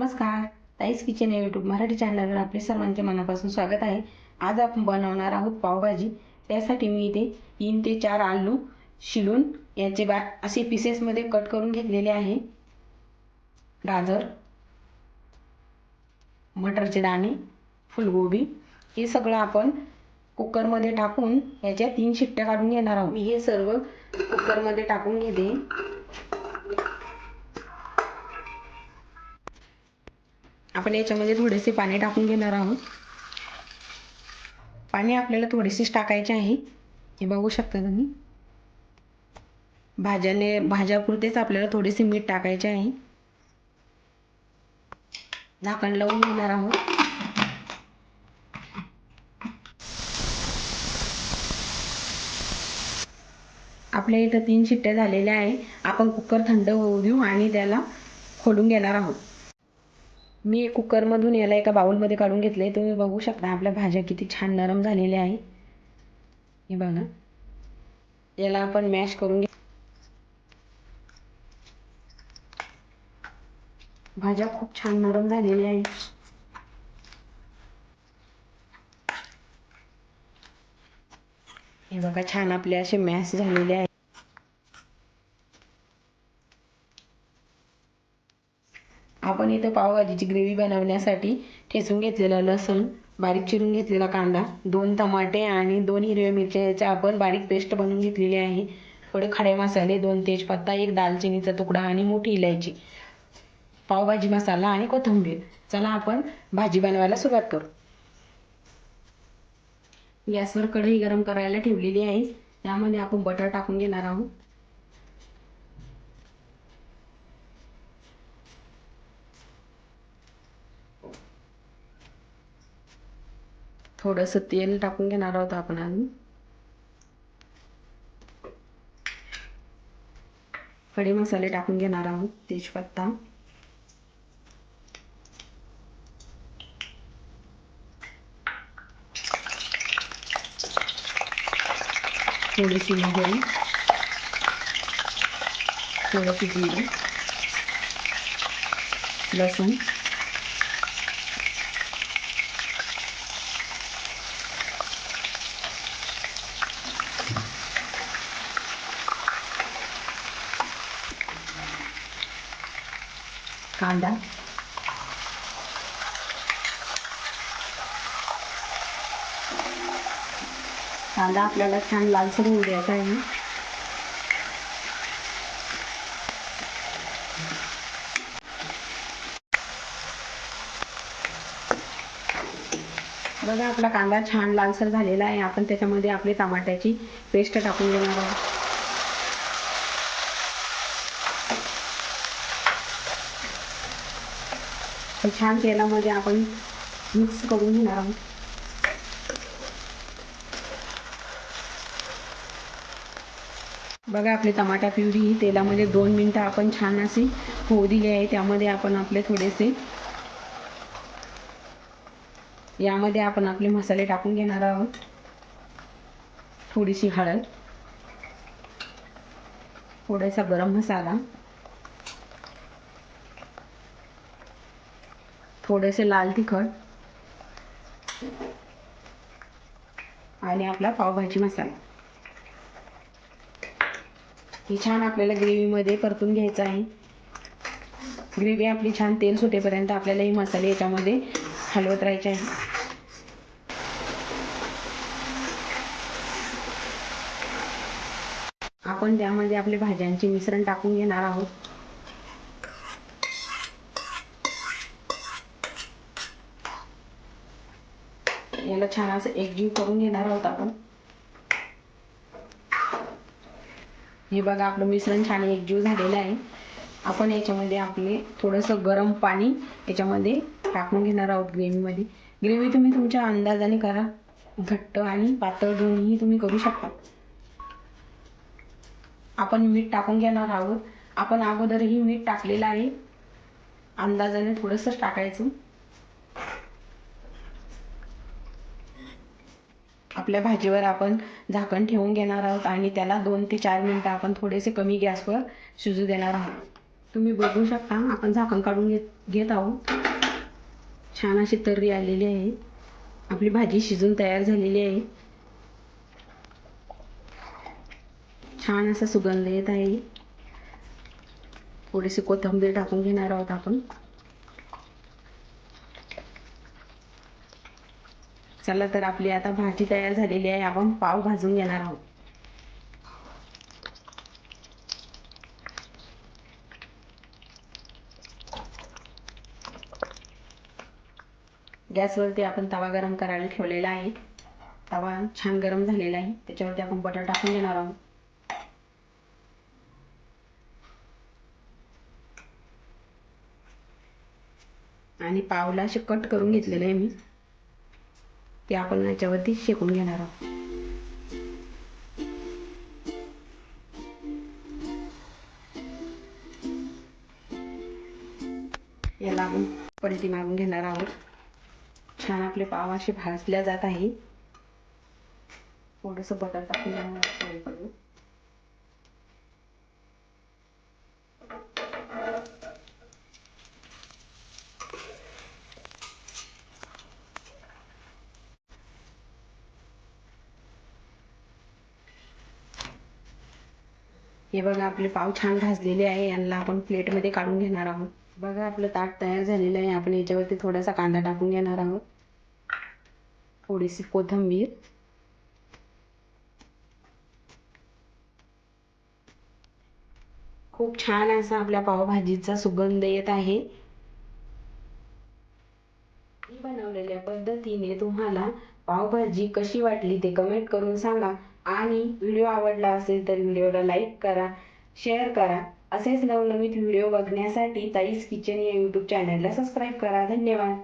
नमस्कार. ताईस किचन या यूट्यूब मराठी चॅनलवर आपले सर्वांचे मनापासून स्वागत आहे. आज आपण बनवणार आहोत पावभाजी. त्यासाठी मी इथे तीन ते चार आलू शिलून याचे बा असे पीसेसमध्ये कट करून घेतलेले आहे. गाजर मटरचे दाणे फुलगोबी हे सगळं आपण कुकरमध्ये टाकून याच्या तीन शिट्ट्या काढून घेणार आहोत. मी हे सर्व कुकरमध्ये टाकून घेते. आपण याच्यामध्ये थोडेसे पाणी टाकून घेणार आहोत. पाणी आपल्याला थोडेसेच टाकायचे आहे. हे बघू शकता तुम्ही. भाज्याने भाज्यापुरतेच आपल्याला थोडेसे मीठ टाकायचे आहे. झाकण लावून घेणार आहोत. आपल्या इथं तीन शिट्ट्या झालेल्या आहे. आपण कुकर थंड होऊ देऊ आणि त्याला खोलून घेणार आहोत. मी कुकरमधून याला एका बाउलमध्ये काढून घेतले. तुम्ही बघू शकता आपल्या भाज्या किती छान नरम झालेल्या आहे हे बघा. याला आपण मॅश करून घे भाज्या खूप छान नरम झालेल्या आहेत. हे बघा छान आपले असे मॅश झालेले आहे आपण इथं पावभाजीची ग्रेव्ही बनवण्यासाठी ठेचून घेतलेला लसूण बारीक चिरून घेतलेला कांदा दोन टमाटे आणि दोन हिरव्या मिरच्या याच्या आपण बारीक पेस्ट बनवून घेतलेली आहे. थोडे खडे मसाले दोन तेजपत्ता एक दालचिनीचा तुकडा आणि मोठी इलायची पावभाजी मसाला आणि कोथिंबीर. चला आपण भाजी बनवायला सुरुवात करू. गॅसवर कढई गरम करायला ठेवलेली आहे. त्यामध्ये आपण बटर टाकून घेणार आहोत. थोडंसं तेल टाकून घेणार आहोत आपण अजून खडे मसाले टाकून घेणार आहोत तेजपत्ता. थोडीशी मोहरी. थोडंसं जिरं. लसूण. कांदा कांदा आपल्याला छान लालसर होऊ द्यायचा आहे बघा आपला कांदा छान लालसर झालेला आहे. आपण त्याच्यामध्ये आपली टमाट्याची पेस्ट टाकून देणार आहोत. हे छान तेलामध्ये म्हणजे आपण मिक्स करून घेणार आहोत. बघा आपली टमाटा प्युरी ही तेलामध्ये दोन मिनटं आपण छान असे होऊ दिली आहे. त्यामध्ये आपण आपले थोडेसे यामध्ये आपण आपले मसाले टाकून घेणार आहोत. थोडीशी हळद थोडासा गरम मसाला थोडेसे लाल तिखट. आणि आपला पावभाजी मसाला. ही छान आपल्याला ग्रेव्हीमध्ये परतून घ्यायचं आहे. ग्रेव्ही आपली छान तेल सुटेपर्यंत आपल्याला हे मसाले याच्यामध्ये हलवत राहायचे आहे. आपण त्यामध्ये आपले भाज्यांचे मिश्रण टाकून घेणार आहोत. याला छान असं एकजीव करून घेणार आहोत आपण. हे बघा आपलं मिश्रण छान एकजीव झालेलं आहे. आपण याच्यामध्ये आपले थोडंसं गरम पाणी याच्यामध्ये टाकून घेणार आहोत ग्रेव्हीमध्ये. ग्रेव्ही तुम्ही तुमच्या अंदाजाने करा. घट्ट आणि पातळ दोन्ही तुम्ही करू शकता. आपण मीठ टाकून घेणार आहोत. आपण अगोदरही मीठ टाकलेलं आहे. अंदाजाने थोडंसंच टाकायचं. आपल्या भाजीवर आपण झाकण ठेवून घेणार आहोत आणि त्याला दोन ते चार मिनटं आपण थोडेसे कमी गॅसवर शिजू देणार आहोत. तुम्ही बघू शकता आपण झाकण काढून घेत घेत आहोत. छान अशी तर्री आलेली आहे. आपली भाजी शिजून तयार झालेली आहे. छान असा सुगंध येत आहे. थोडीशी कोथिंबीर टाकून घेणार आहोत आपण. चला तर आपली आता भाजी तयार झालेली आहे. आपण पाव भाजून घेणार आहोत. गॅसवरती आपण तवा गरम करायला ठेवलेला आहे. तवा छान गरम झालेला आहे. त्याच्यावरती आपण बटर टाकून घेणार आहोत. आणि पावला असे कट करून घेतलेलं आहे मी. ते आपण याच्यावरती शेकून घेणार आहोत. याला आपण पलटी मारून घेणार आहोत. छान आपले पाव असे भाजल्या जात आहे थोडंसं बटर टाकून हे बघा आपले पाव छान भाजलेले आहे. यांना आपण प्लेटमध्ये काढून घेणार आहोत. बघा आपलं ताट तयार झालेलं आहे. आपण याच्यावरती थोडासा कांदा टाकून घेणार आहोत. थोडीशी कोथिंबीर. खूप छान असा आपल्या पावभाजीचा सुगंध येत आहे. बनवलेल्या पद्धतीने तुम्हाला पावभाजी कशी वाटली ते कमेंट करून सांगा. आणि व्हिडिओ आवडला असेल तर व्हिडिओला लाईक करा शेअर करा. असेच नवनवीन व्हिडिओ बघण्यासाठी ताईस किचन या यूट्यूब चॅनलला सबस्क्राईब करा. धन्यवाद.